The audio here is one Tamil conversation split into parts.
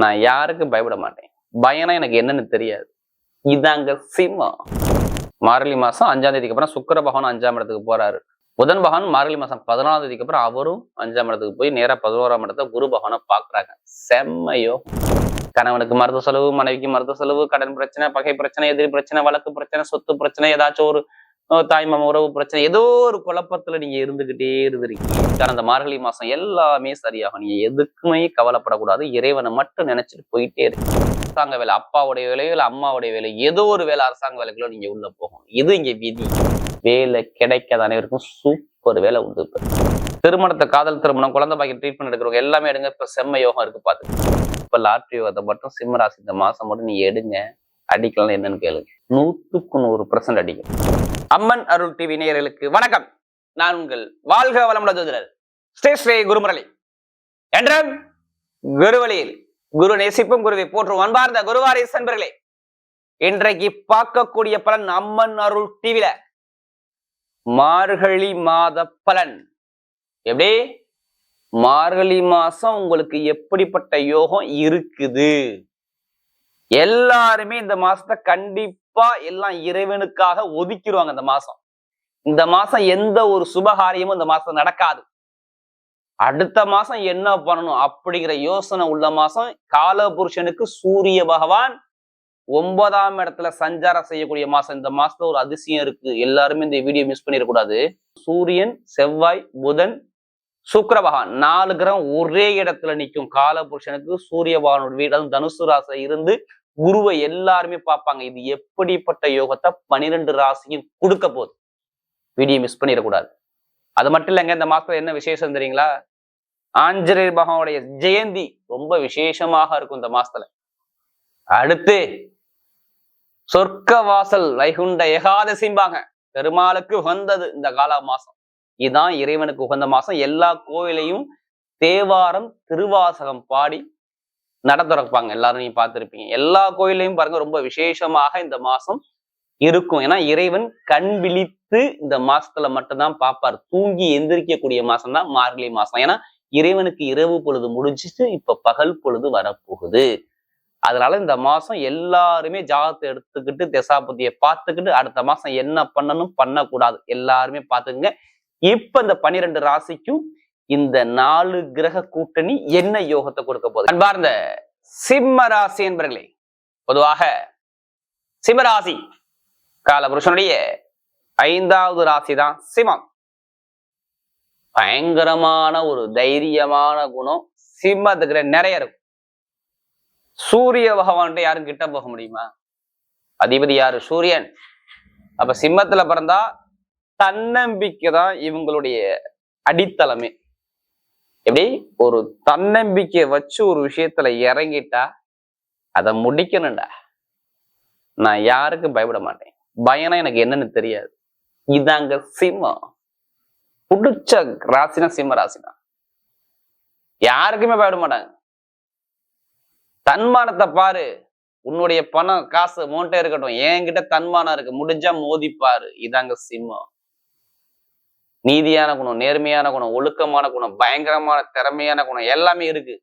நான் யாருக்கும் பயப்பட மாட்டேன். பயனா எனக்கு என்னன்னு தெரியாது. இதாங்க சிம்மம். மார்கழி மாசம் அஞ்சாம் தேதிக்கு அப்புறம் சுக்கர பகவான் அஞ்சாம் இடத்துக்கு போறாரு. புதன் பகவான் மார்கழி மாசம் பதினாலாம் தேதிக்கு அப்புறம் அவரும் அஞ்சாம் இடத்துக்கு போய் நேரா பதினோராம் இடத்த குரு பகவானை பாக்குறாங்க செம்மையோ. கணவனுக்கு மருத்துவ செலவு மனைவிக்கு மருத்துவ செலவு கடன் பிரச்சனை பகை பிரச்சனை எதிரி பிரச்சனை வழக்கு பிரச்சனை சொத்து பிரச்சனை ஏதாச்சும் ஒரு தாய்மாம தாய் மாமா உறவு பிரச்சனை ஏதோ ஒரு குழப்பத்துல நீங்க இருந்துகிட்டே இருந்திருக்கீங்க. கடந்த மார்கழி மாசம் எல்லாமே சரியாகும். நீங்க எதுக்குமே கவலைப்படக்கூடாது. இறைவனை மட்டும் நினைச்சிட்டு போயிட்டே இருக்கு அரசாங்க வேலை அப்பாவுடைய வேலையோ இல்லை அம்மாவுடைய வேலை ஏதோ ஒரு வேலை அரசாங்க வேலைக்குள்ள நீங்க உள்ள போகும் இது இங்க விதி. வேலை கிடைக்காத அனைவருக்கும் சூப்பர் வேலை உண்டு. இப்ப திருமணத்தை காதல் திருமணம் குழந்தை பாக்கி ட்ரீட்மெண்ட் எடுக்கிறவங்க எல்லாமே எடுங்க. இப்ப செம்ம யோகம் இருக்கு பாத்து இப்ப லாட்ரி யோகத்தை மட்டும் சிம்மராசி இந்த மாசம் மட்டும் நீங்க எடுங்க. அடிக்கலாம் என்னன்னு கேளுங்க. நூற்றுக்கு நூறு பர்சன்ட் அடிக்கும். அம்மன் அருள் டிவி நேயர்களுக்கு வணக்கம். நான் உங்கள் வாழ்க வளமுடன் ஜோதிடர் ஸ்ரீ ஸ்ரீ குருமுரளி. என்றும் குருவழியில் குரு நேசிப்பும் குருவை போற்றும் அன்பார்ந்த குருவாரி சென்பர்களே இன்றைக்கு பார்க்கக்கூடிய பலன் அம்மன் அருள் டிவில மார்கழி மாத பலன். எப்படி? மார்கழி மாசம் உங்களுக்கு எப்படிப்பட்ட யோகம் இருக்குது? எல்லாருமே இந்த மாசத்தை கண்டிப்பா எல்லாம் இறைவனுக்காக ஒதுக்கிடுவாங்க இந்த மாசம். இந்த மாசம் எந்த ஒரு சுபகாரியமும் இந்த மாசம் நடக்காது. அடுத்த மாசம் என்ன பண்ணணும் அப்படிங்கிற யோசனை உள்ள மாசம் கால புருஷனுக்கு சூரிய பகவான் ஒன்பதாம் இடத்துல சஞ்சாரம் செய்யக்கூடிய மாசம். இந்த மாசத்துல ஒரு அதிசயம் இருக்கு. எல்லாருமே இந்த வீடியோ மிஸ் பண்ணிடக்கூடாது. சூரியன் செவ்வாய் புதன் சுக்கர பகவான் நாலு கிரகம் ஒரே இடத்துல நிற்கும். கால புருஷனுக்கு சூரிய பகவானோட வீடு தனுசு ராசியில இருந்து குருவை எல்லாருமே பார்ப்பாங்க. இது எப்படிப்பட்ட யோகத்தை பனிரெண்டு ராசியும் கொடுக்க போகுது. வீடியோ மிஸ் பண்ணிடக்கூடாது. அது மட்டும் இல்லைங்க இந்த மாசத்துல என்ன விசேஷம் தெரியுங்களா? ஆஞ்சநேயர் பகவானுடைய ஜெயந்தி ரொம்ப விசேஷமாக இருக்கும் இந்த மாசத்துல. அடுத்து சொர்க்க வாசல் வைகுண்ட ஏகாதசிம்பாங்க பெருமாளுக்கு உகந்தது இந்த கால மாசம். இதுதான் இறைவனுக்கு உகந்த மாசம். எல்லா கோவிலையும் தேவாரம் திருவாசகம் பாடி நட திறப்பாங்க. எல்லாரும் நீங்க பார்த்துருப்பீங்க. எல்லா கோயிலையும் பாருங்க ரொம்ப விசேஷமாக இந்த மாசம் இருக்கும். ஏன்னா இறைவன் கண் விழித்து இந்த மாசத்துல மட்டும்தான் பார்ப்பார். தூங்கி எந்திரிக்கக்கூடிய மாசம் தான் மார்கழி மாசம். ஏன்னா இறைவனுக்கு இரவு பொழுது முடிஞ்சிட்டு இப்ப பகல் பொழுது வரப்போகுது. அதனால இந்த மாசம் எல்லாருமே ஜாகத்தை எடுத்துக்கிட்டு தசாபதியை பார்த்துக்கிட்டு அடுத்த மாசம் என்ன பண்ணணும் பண்ணக்கூடாது. எல்லாருமே பார்த்துக்குங்க. இப்ப இந்த பன்னிரெண்டு ராசிக்கும் இந்த நாலு கிரக கூட்டணி என்ன யோகத்தை கொடுக்க போகுது? அன்பார்ந்த சிம்ம ராசி என்பர்களே பொதுவாக சிம்மராசி காலபுருஷனுடைய ஐந்தாவது ராசி தான் சிம்மம். பயங்கரமான ஒரு தைரியமான குணம் சிம்மத்துக்கு நிறைய இருக்கும். சூரிய பகவான்கிட்ட யாரும் கிட்ட போக முடியுமா? அதிபதி யாரு? சூரியன். அப்ப சிம்மத்துல பிறந்தா தன்னம்பிக்கை தான் இவங்களுடைய அடித்தளமே. எப்படி? ஒரு தன்னம்பிக்கையை வச்சு ஒரு விஷயத்துல இறங்கிட்டா அதை முடிக்கணும்டா. நான் யாருக்கும் பயப்பட மாட்டேன். பயனா எனக்கு என்னன்னு தெரியாது. இதாங்க சிம்மம். பிடிச்ச ராசினா சிம்ம ராசினா யாருக்குமே பயப்பட மாட்டாங்க. தன்மானத்தை பாரு. உன்னுடைய பணம் காசு மோட்டே இருக்கட்டும். என்கிட்ட தன்மானம் இருக்கு. முடிஞ்சா மோதிப்பாரு. இதாங்க சிம்மம். நீதியான குணம் நேர்மையான குணம் ஒழுக்கமான குணம் பயங்கரமான திறமையான குணம் எல்லாமே இருக்கு.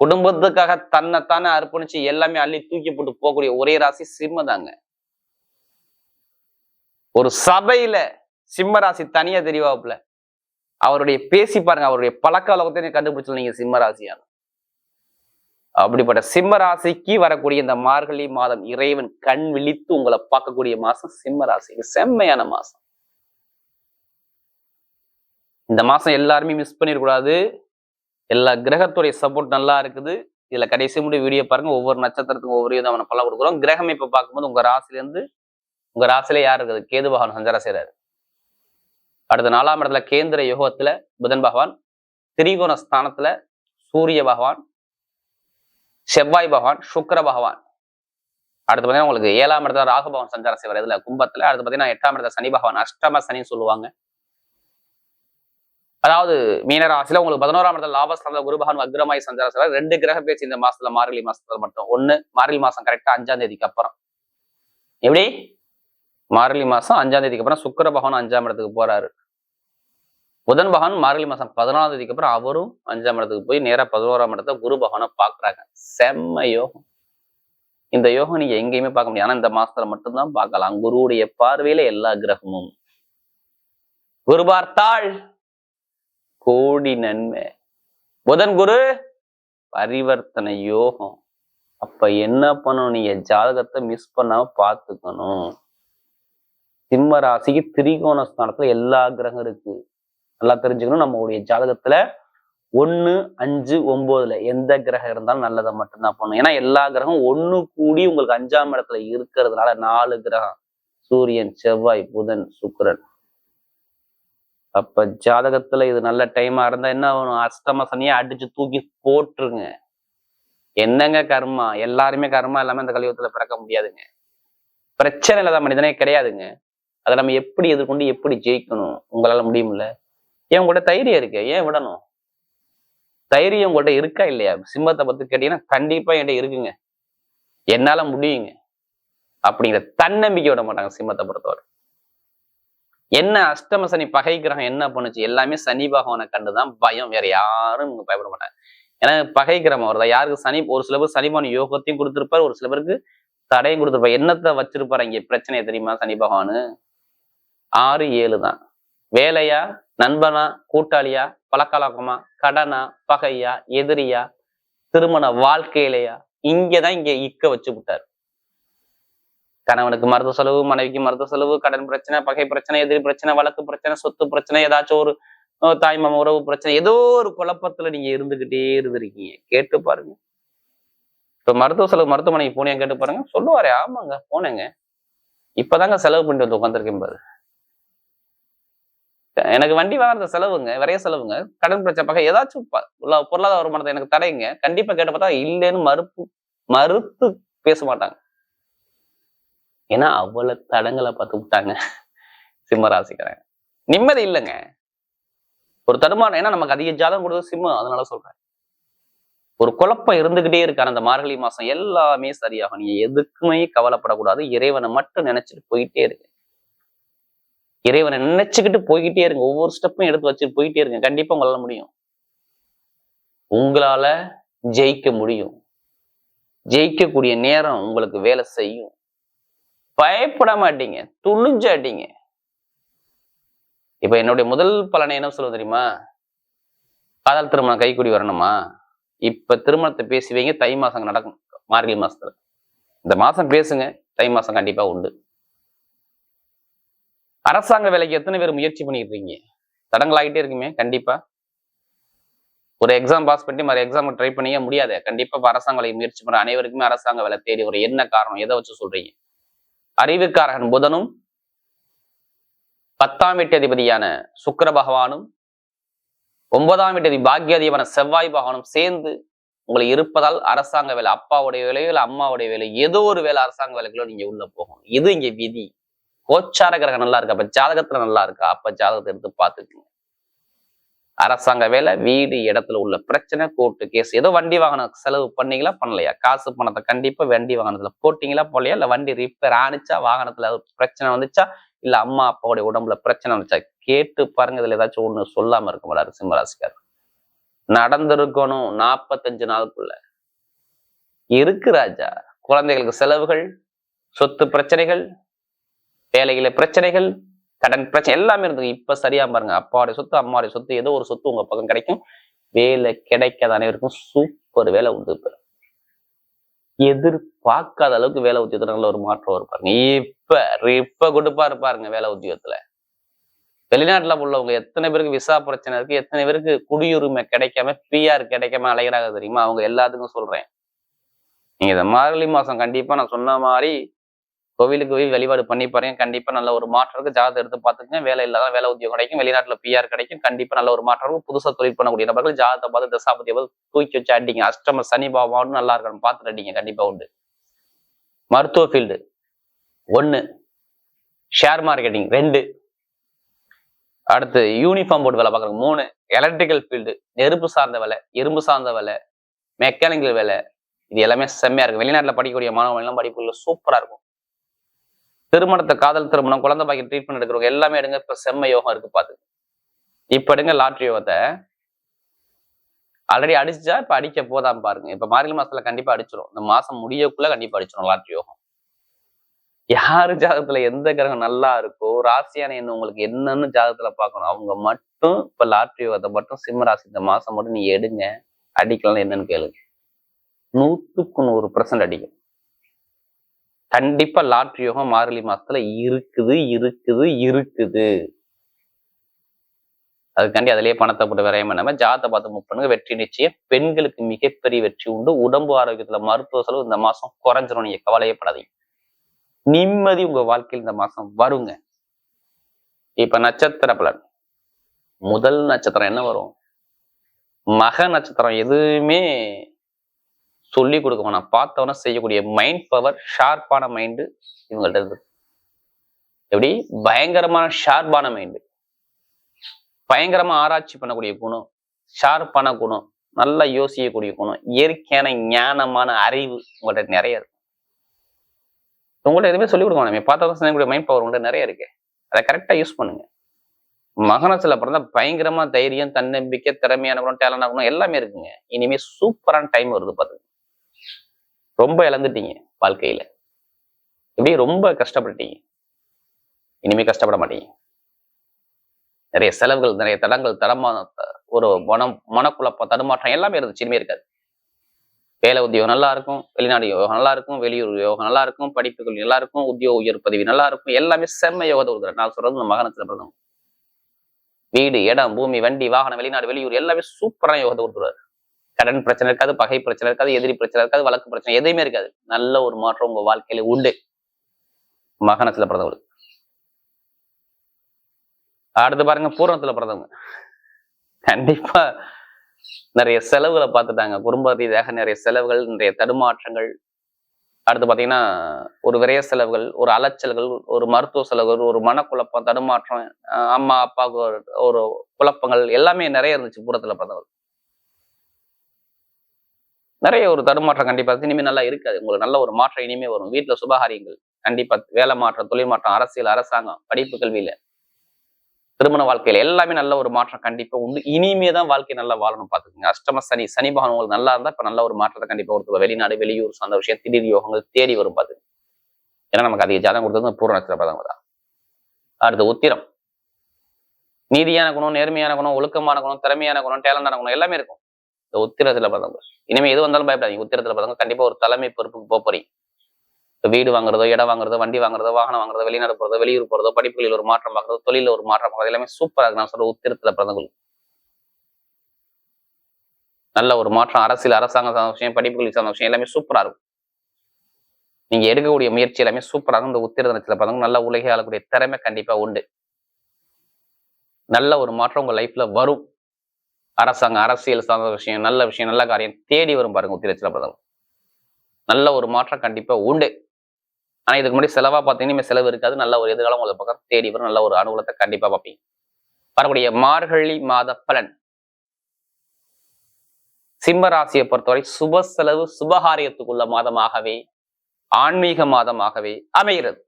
குடும்பத்துக்காக தன்னைத்தானே அர்ப்பணிச்சு எல்லாமே அள்ளி தூக்கி போட்டு போகக்கூடிய ஒரே ராசி சிம்ம தாங்க. ஒரு சபையில சிம்ம ராசி தனியா தெரியவாப்புல அவருடைய பேசி பாருங்க அவருடைய பழக்க வழக்கத்தை கண்டுபிடிச்சல நீங்க சிம்ம ராசியான அப்படிப்பட்ட சிம்ம ராசிக்கு வரக்கூடிய இந்த மார்கழி மாதம் இறைவன் கண் விழித்து உங்களை பார்க்கக்கூடிய மாசம் சிம்ம ராசிக்கு செம்மையான மாசம் இந்த மாசம் எல்லாருமே மிஸ் பண்ணிடக்கூடாது எல்லா கிரகத்துடைய சப்போர்ட் நல்லா இருக்குது. இதுல கடைசி முடி வீடியோ பாருங்க. ஒவ்வொரு நட்சத்திரத்துக்கும் ஒவ்வொரு விதமான பலம் கொடுக்குறோம். கிரகம் இப்ப பார்க்கும்போது உங்க ராசிலேருந்து உங்கள் உங்க ராசியில யார் இருக்குது? கேது பகவான் சஞ்சாரம் செய்றாரு. அடுத்த நாலாம் இடத்துல கேந்திர யோகத்தில் புதன் பகவான் திரிகோண ஸ்தானத்துல சூரிய பகவான் செவ்வாய் பகவான் சுக்கர பகவான். அடுத்து பார்த்தீங்கன்னா உங்களுக்கு ஏழாம் இடத்துல ராகு பகவான் சஞ்சாரம் செய்வார். இதுல கும்பத்துல. அடுத்து பார்த்தீங்கன்னா எட்டாம் இடத்துல சனி பகவான் அஷ்டம சனின்னு சொல்லுவாங்க. அதாவது மீனராசியில உங்களுக்கு பதினோராம் இடத்துல லாபஸ்தான குருபகன் அக்ரமாய் வக்ரமாய் ரெண்டு கிரக பேச்சு இந்த மாசத்துல மார்கழி மாசத்துல மட்டும். ஒண்ணு மார்கழி மாசம் கரெக்டா அஞ்சாம் தேதிக்கு அப்புறம். எப்படி? மார்கழி மாசம் அஞ்சாம் தேதிக்கு அப்புறம் சுக்கர பகவான் அஞ்சாம் இடத்துக்கு போறாரு. புதன் பகவான் மார்கழி மாசம் பதினாலாம் தேதிக்கு அப்புறம் அவரும் அஞ்சாம் இடத்துக்கு போய் நேரா பதினோராம் இடத்த குரு பகவானை பாக்குறாங்க செம்ம யோகம். இந்த யோகம் நீங்க எங்கேயுமே பார்க்க முடியாது. ஆனா இந்த மாசத்துல மட்டும்தான் பார்க்கலாம். குருவுடைய பார்வையில எல்லா கிரகமும். குரு பார்த்தாள் கோடி நன்மை. புதன் குரு பரிவர்த்தனை யோகம். அப்ப என்ன பண்ணணும்? நீங்க ஜாதகத்தை மிஸ் பண்ணாம பார்த்துக்கணும். சிம்ம ராசிக்கு திரிகோண ஸ்தானத்துல எல்லா கிரகம் இருக்கு. நல்லா தெரிஞ்சுக்கணும். நம்மளுடைய ஜாதகத்துல ஒன்னு அஞ்சு ஒன்பதுல எந்த கிரகம் இருந்தாலும் நல்லதை மட்டும்தான் பண்ணணும். ஏன்னா எல்லா கிரகம் ஒண்ணு கூடி உங்களுக்கு அஞ்சாம் இடத்துல இருக்கிறதுனால நாலு கிரகம். சூரியன் செவ்வாய் புதன் சுக்கிரன். அப்ப ஜாதகத்துல இது நல்ல டைமா இருந்தா என்ன ஆகணும்? அஷ்டம சனியை அடிச்சு தூக்கி போட்டுருங்க. என்னங்க கர்மா? எல்லாருமே கர்மா இல்லாம இந்த கலியுகத்துல பிறக்க முடியாதுங்க. பிரச்சனை இல்லாத மனிதனே கிடையாதுங்க. அதை நம்ம எப்படி எதிர்கொண்டு எப்படி ஜெயிக்கணும்? உங்களால முடியும்ல? ஏன் உங்கள்கிட்ட தைரியம் இருக்கு? ஏன் விடணும்? தைரியம் உங்கள்கிட்ட இருக்கா இல்லையா? சிம்மத்தை பத்தி கேட்டீங்கன்னா கண்டிப்பா என்கிட்ட இருக்குங்க. என்னால முடியுங்க. அப்படிங்கிற தன்னம்பிக்கை விட மாட்டாங்க சிம்மத்தை பொறுத்தவரை. என்ன அஷ்டம சனி பகை கிரகம் என்ன பண்ணுச்சு எல்லாமே சனி பகவானை கண்டுதான் பயம். வேற யாரும் இவங்க பயப்பட மாட்டாங்க. ஏன்னா பகை கிரகம் வருதா யாருக்கு சனி ஒரு சில பேர் சனிபான யோகத்தையும் கொடுத்துருப்பார் ஒரு சில பேருக்கு தடையும் கொடுத்துருப்பார். என்னத்தை வச்சிருப்பாரு இங்க? பிரச்சனையை தெரியுமா சனி பகவானு? ஆறு ஏழு தான். வேலையா? நண்பனா? கூட்டாளியா? பழக்கலாக்கமா? கடனா? பகையா? எதிரியா? திருமண வாழ்க்கையிலையா? இங்கதான் இங்க இக்க வச்சு விட்டாரு. கணவனுக்கு மருத்துவ செலவு மனைவிக்கு மருத்துவ செலவு கடன் பிரச்சனை பகை பிரச்சனை எதிரி பிரச்சனை வழக்கு பிரச்சனை சொத்து பிரச்சனை ஏதாச்சும் ஒரு தாய்மாம தாய் மாமா உறவு பிரச்சனை ஏதோ ஒரு குழப்பத்துல நீங்க இருந்துகிட்டே இருந்திருக்கீங்க. கேட்டு பாருங்க. இப்ப மருத்துவ செலவு மருத்துவமனைக்கு போனியா கேட்டு பாருங்க. சொல்லுவாரே ஆமாங்க போனேங்க. இப்பதாங்க செலவு பண்ணிட்டு வந்து உட்காந்துருக்கேன் பாரு. எனக்கு வண்டி வாங்குறது செலவுங்க விரைய செலவுங்க கடன் பிரச்சனை பக்கம் ஏதாச்சும் உள்ள பொருளாதார வருமானத்தை எனக்கு தடைங்க கண்டிப்பா கேட்டு பார்த்தா இல்லைன்னு மறுப்பு மறுத்து பேச மாட்டாங்க. ஏன்னா அவ்வளவு தடங்களை பார்த்து விட்டாங்க. சிம்ம நிம்மதி இல்லைங்க. ஒரு தடுமானம் ஏன்னா நமக்கு அதிக ஜாதகம் கொடுத்தது சிம்மம். அதனால சொல்றேன். ஒரு குழப்பம் இருந்துகிட்டே இருக்காரு அந்த மார்கழி மாசம். எல்லாமே சரியாகும். நீங்க எதுக்குமே கவலைப்படக்கூடாது. இறைவனை மட்டும் நினைச்சிட்டு போயிட்டே இருக்கு இறைவனை நினைச்சுக்கிட்டு போய்கிட்டே இருங்க. ஒவ்வொரு ஸ்டெப்பும் எடுத்து வச்சுட்டு போயிட்டே இருங்க. கண்டிப்பா உங்களால முடியும். உங்களால ஜெயிக்க முடியும். ஜெயிக்கக்கூடிய நேரம் உங்களுக்கு வேலை செய்யும். பயப்பட மாட்டீங்க. துணிஞ்சாட்டீங்க. இப்ப என்னுடைய முதல் பலனை என்ன சொல்ல தெரியுமா? காதல் திருமணம் கைக்குடி வரணுமா? இப்ப திருமணத்தை பேசி வைங்க தை மாசம் நடக்கும். மார்கழி மாசத்துல. இந்த மாசம் பேசுங்க தை மாசம் கண்டிப்பா உண்டு. அரசாங்க வேலைக்கு எத்தனை பேர் முயற்சி பண்ணிட்டு இருக்கீங்க? தடங்களாகிட்டே இருக்குமே கண்டிப்பா. ஒரு எக்ஸாம் பாஸ் பண்ணி மறு எக்ஸாம் ட்ரை பண்ணியே முடியாது. கண்டிப்பா அரசாங்க வேலைக்கு முயற்சி பண்ற அனைவருக்குமே அரசாங்க வேலை தேடி ஒரு என்ன காரணம்? எதை வச்சு சொல்றீங்க? அறிவுக்காரகன் புதனும் பத்தாம் வீட்டு அதிபதியான சுக்கர பகவானும் ஒன்பதாம் வீட்டு அதிபதி பாக்கியாதிபதியான செவ்வாய் பகவானும் சேர்ந்து உங்களை இருப்பதால் அரசாங்க வேலை அப்பாவுடைய வேலையோ இல்லை அம்மாவுடைய வேலை ஏதோ ஒரு வேலை அரசாங்க வேலைகளோ நீங்க உள்ள போகும் இது இங்க விதி. கோச்சார கிரகம் நல்லா இருக்கா? அப்ப ஜாதகத்துல நல்லா இருக்கா? அப்ப ஜாதகத்தை எடுத்து பார்த்துக்குங்க. அரசாங்க வேலை வீடு இடத்துல உள்ள பிரச்சனை கோர்ட்டு கேஸ் ஏதோ வண்டி வாங்கின செலவு பண்ணீங்களா? பண்ணலையா? காசு பணத்தை கண்டிப்பா வண்டி வாகனத்துல போட்டீங்களா? போலையா இல்ல வண்டி ரிப்பேர் ஆனிச்சா வாகனத்துல பிரச்சனை வந்துச்சா? இல்ல அம்மா அப்பாவுடைய உடம்புல பிரச்சனை வந்துச்சா? கேட்டு பாருங்க இதுல ஏதாச்சும் ஒண்ணு சொல்லாம இருக்க மாட்டாரு சிம்மராசிக்கார் நடந்திருக்கணும் நாற்பத்தஞ்சு நாளுக்குள்ள. இருக்கு ராஜா. குழந்தைகளுக்கு செலவுகள் சொத்து பிரச்சனைகள் வேலையில பிரச்சனைகள் கடன் பிரச்சனை எல்லாமே இருந்தது. இப்ப சரியா பாருங்க. அப்பாவுடைய சொத்து அம்மாவுடைய சொத்து ஏதோ ஒரு சொத்து உங்க பக்கம் கிடைக்கும். வேலை கிடைக்காத அனைவருக்கும் சூப்பர் வேலை உண்டு இப்ப. எதிர்பார்க்காத அளவுக்கு வேலை உத்தியோகத்துல ஒரு மாற்றம் வரும் பாருங்க. இப்ப இப்ப கொடுப்பா பாருங்க வேலை உத்தியோகத்துல. வெளிநாட்டுல உள்ளவங்க எத்தனை பேருக்கு விசா பிரச்சனை இருக்கு எத்தனை பேருக்கு குடியுரிமை கிடைக்காம பிஆர் கிடைக்காம அலைகிறாங்க தெரியுமா? அவங்க எல்லாத்துக்கும் சொல்றேன். நீங்க இந்த மார்கழி மாசம் கண்டிப்பா நான் சொன்ன மாதிரி கோவிலுக்கு போய் வழிபாடு பண்ணி பாருங்க. கண்டிப்பா நல்ல ஒரு மாற்றம் இருக்கு. ஜாதகம் எடுத்து பார்த்துக்கங்க. வேலை இல்லாத வேலை உத்தியோகம் கிடைக்கும். வெளிநாட்டுல பிஆர் கிடைக்கும். கண்டிப்பா நல்ல ஒரு மாற்றம் இருக்கும் புதுசா தொழில் பண்ணக்கூடிய நபர்கள் ஜாதகத்தை பார்த்து தசாபதி தூக்கி வச்சு அடிங்க. அஷ்டம சனி பாபாவும் நல்லா இருக்கணும். பார்த்துட்டு அடிங்க. கண்டிப்பா உண்டு. மருத்துவ ஃபீல்டு ஒன்னு ஷேர் மார்க்கெட்டிங் ரெண்டு. அடுத்து யூனிஃபார்ம் போர்டு வேலை பார்க்குறோம் மூணு. எலக்ட்ரிக்கல் ஃபீல்டு நெருப்பு சார்ந்த வேலை இரும்பு சார்ந்த வேலை மெக்கானிக்கல் வேலை. இது எல்லாமே செம்மையா இருக்கும் வெளிநாட்டுல படிக்கக்கூடிய மாணவர்கள் எல்லாம் படிப்புகள் சூப்பரா இருக்கும். திருமணத்தை காதல் திருமணம் குழந்தை பாக்கி ட்ரீட்மெண்ட் எடுக்கிறவங்க எல்லாமே எடுங்க. இப்ப செம்ம யோகம் இருக்கு பாத்து. இப்ப எடுங்க லாட்ரி யோகத்தை. ஆல்ரெடி அடிச்சா இப்ப அடிக்க போதாம் பாருங்க. இப்ப மார்கழி மாசத்துல கண்டிப்பா அடிச்சிடும் இந்த மாசம் முடியக்குள்ள கண்டிப்பா அடிச்சிடும் லாட்ரி யோகம். யாரு ஜாதகத்துல எந்த கிரகம் நல்லா இருக்கோ ராசியான என்ன உங்களுக்கு என்னன்னு ஜாதகத்துல பாக்கணும் அவங்க மட்டும் இப்ப லாட்ரி யோகத்தை மட்டும் சிம்ம ராசி இந்த மாசம் மட்டும் நீ எடுங்க. அடிக்கலாம் என்னன்னு கேளுங்க. நூத்துக்கு நூறு பர்சன்ட் அடிக்கும். கண்டிப்பா லாட்ரி யோகம் மார்கழி மாசத்துல இருக்குது இருக்குது இருக்குது. அதுக்காண்டி அதிலேயே பணத்தை போட்டு விரையம் பண்ணாம ஜாதத்தை பார்த்து மூவ் பண்ணுங்க. வெற்றி நிச்சயம். பெண்களுக்கு மிகப்பெரிய வெற்றி உண்டு. உடம்பு ஆரோக்கியத்துல மருத்துவ செலவு இந்த மாசம் குறைஞ்சிரும். நீங்க கவலையப்படாதீங்க. நிம்மதி உங்க வாழ்க்கையில் இந்த மாசம் வருங்க. இப்ப நட்சத்திர பலன். முதல் நட்சத்திரம் என்ன வரும்? மக நட்சத்திரம். எதுவுமே சொல்லி கொடுக்க வேணாம். பார்த்தவன செய்யக்கூடிய மைண்ட் பவர் ஷார்ப்பான மைண்டு இவங்கள்ட்ட இருக்கு. எப்படி? பயங்கரமான ஷார்ப்பான மைண்டு பயங்கரமா ஆராய்ச்சி பண்ணக்கூடிய குணம் ஷார்ப்பான குணம் நல்லா யோசிக்கக்கூடிய குணம் இயற்கையான ஞானமான அறிவு உங்கள்ட்ட நிறைய இருக்கு. உங்கள்ட்ட எதுவுமே சொல்லிக் கொடுக்க வேணாம். பார்த்தவங்க செய்யக்கூடிய மைண்ட் பவர் உங்கள்ட்ட நிறைய இருக்கு. அதை கரெக்டா யூஸ் பண்ணுங்க. மகனத்தில் பிறந்தா பயங்கரமா தைரியம் தன்னம்பிக்கை திறமையான குணம் டேலண்ட் குணம் எல்லாமே இருக்குங்க. இனிமேல் சூப்பரான டைம் வருது பார்த்துங்க ரொம்ப இழந்துட்டீங்க வாழ்க்கையில. இப்படி ரொம்ப கஷ்டப்பட்டீங்க இனிமே கஷ்டப்பட மாட்டீங்க. நிறைய செலவுகள் நிறைய தடங்கள் தடமா ஒரு மனம் மனக்குழப்பம் தடுமாற்றம் எல்லாமே இருந்துச்சு. இனிமே இருக்காது. வேலை உத்தியோகம் நல்லா இருக்கும் வெளிநாடு யோகம் நல்லா இருக்கும் வெளியூர் யோகம் நல்லா இருக்கும் படிப்புகள் நல்லா இருக்கும் உத்தியோக உயர் பதவி நல்லா இருக்கும் எல்லாமே செம்ம யோகத்தை கொடுக்குறேன் நான் சொல்றது இந்த மகனத்துல பிறந்தவங்க வீடு இடம் பூமி வண்டி வாகனம் வெளிநாடு வெளியூர் எல்லாமே சூப்பரான யோகத்தை கொடுத்துருவாரு கடன் பிரச்சனை இருக்காது பகை பிரச்சனை இருக்காது எதிரி பிரச்சனை இருக்காது வழக்கு பிரச்சனை எதுவுமே இருக்காது. நல்ல ஒரு மாற்றம் உங்க வாழ்க்கையில உண்டு. மகனத்துல பிறந்தவங்களுக்கு அடுத்து பாருங்க பூரணத்துல பிறந்தவங்க. கண்டிப்பா நிறைய செலவுகளை பார்த்துட்டாங்க. குடும்ப ரீதியாக நிறைய செலவுகள் நிறைய தடுமாற்றங்கள். அடுத்து பாத்தீங்கன்னா ஒரு விரைய செலவுகள் ஒரு அலைச்சல்கள் ஒரு மருத்துவ செலவுகள் ஒரு மனக்குழப்பம் தடுமாற்றம் அஹ் அம்மா அப்பாவுக்கு ஒரு ஒரு குழப்பங்கள் எல்லாமே நிறைய இருந்துச்சு பூரத்துல பிறந்தவர்கள் நிறைய ஒரு தடுமாற்றம் கண்டிப்பா இனிமேல் இனிமே நல்லா இருக்காது. உங்களுக்கு நல்ல ஒரு மாற்றம் இனிமே வரும். வீட்டுல சுபகாரியங்கள். கண்டிப்பா வேலை மாற்றம் தொழில் மாற்றம் அரசியல் அரசாங்கம் படிப்பு கல்வியில். திருமண வாழ்க்கையில எல்லாமே நல்ல ஒரு மாற்றம் கண்டிப்பா உண்டு. இனிமே தான் வாழ்க்கை நல்லா வாழணும் பாத்துக்கோங்க. அஷ்டம சனி சனி பகவான் உங்களுக்கு நல்லா இருந்தா இப்ப நல்ல ஒரு மாற்றத்தை கண்டிப்பா கொடுத்துருவா வெளிநாடு வெளியூர் சார்ந்த விஷயம் திடீர் யோகங்கள் தேடி வரும் பார்த்துங்க ஏன்னா நமக்கு அதிக ஜாதகம் கொடுத்தது பூர்ண நட்சத்திர தான். அடுத்து உத்திரம். நீதியான குணம் நேர்மையான குணம் ஒழுக்கமான குணம் திறமையான குணம் டேலண்டான குணம் எல்லாமே இருக்கும். இந்த உத்திரத்துல பதங்க இனிமே எது வந்தாலும் பயப்படாதீங்க. உத்திரத்துல பதங்க கண்டிப்பா ஒரு தலைமை பொறுப்புக்கு போக போறீங்க. வீடு வாங்குறதோ இடம் வாங்குறதோ வண்டி வாங்குறதோ வாகனம் வாங்குறதோ வெளிநாடு போறதோ வெளியூர் போறதோ படிப்புகளில் ஒரு மாற்றம் பார்க்கறதோ தொழில ஒரு மாற்றம் பார்க்கறது எல்லாமே சூப்பரா இருக்கு. நான் சொல்ற உத்திரத்துல பிறந்தவங்களுக்கு நல்ல ஒரு மாற்றம். அரசியல் அரசாங்க சார்ந்த விஷயம் படிப்புகள் சார்ந்த விஷயம் எல்லாமே சூப்பரா இருக்கும். நீங்க எடுக்கக்கூடிய முயற்சி எல்லாமே சூப்பரா இருக்கும். இந்த உத்திரதனத்துல பதங்க நல்ல உலகே ஆளக்கூடிய திறமை கண்டிப்பா உண்டு. நல்ல ஒரு மாற்றம் உங்க லைஃப்ல வரும். அரசாங்கம் அரசியல் சார்ந்த விஷயம் நல்ல விஷயம் நல்ல காரியம் தேடி வரும் பாருங்க உத்திரத்துல பிரதமர். நல்ல ஒரு மாற்றம் கண்டிப்பா உண்டு. ஆனா இதுக்கு முன்னாடி செலவா பார்த்தீங்கன்னா செலவு இருக்காது. நல்ல ஒரு எதிர்காலம் உங்களுக்கு பக்கம் தேடி வரும். நல்ல ஒரு அனுகூலத்தை கண்டிப்பா பார்ப்பீங்க. வரக்கூடிய மார்கழி மாத பலன். சிம்ம ராசியை பொறுத்தவரை சுப செலவு சுபகாரியத்துக்குள்ள மாதமாகவே ஆன்மீக மாதமாகவே அமைகிறது.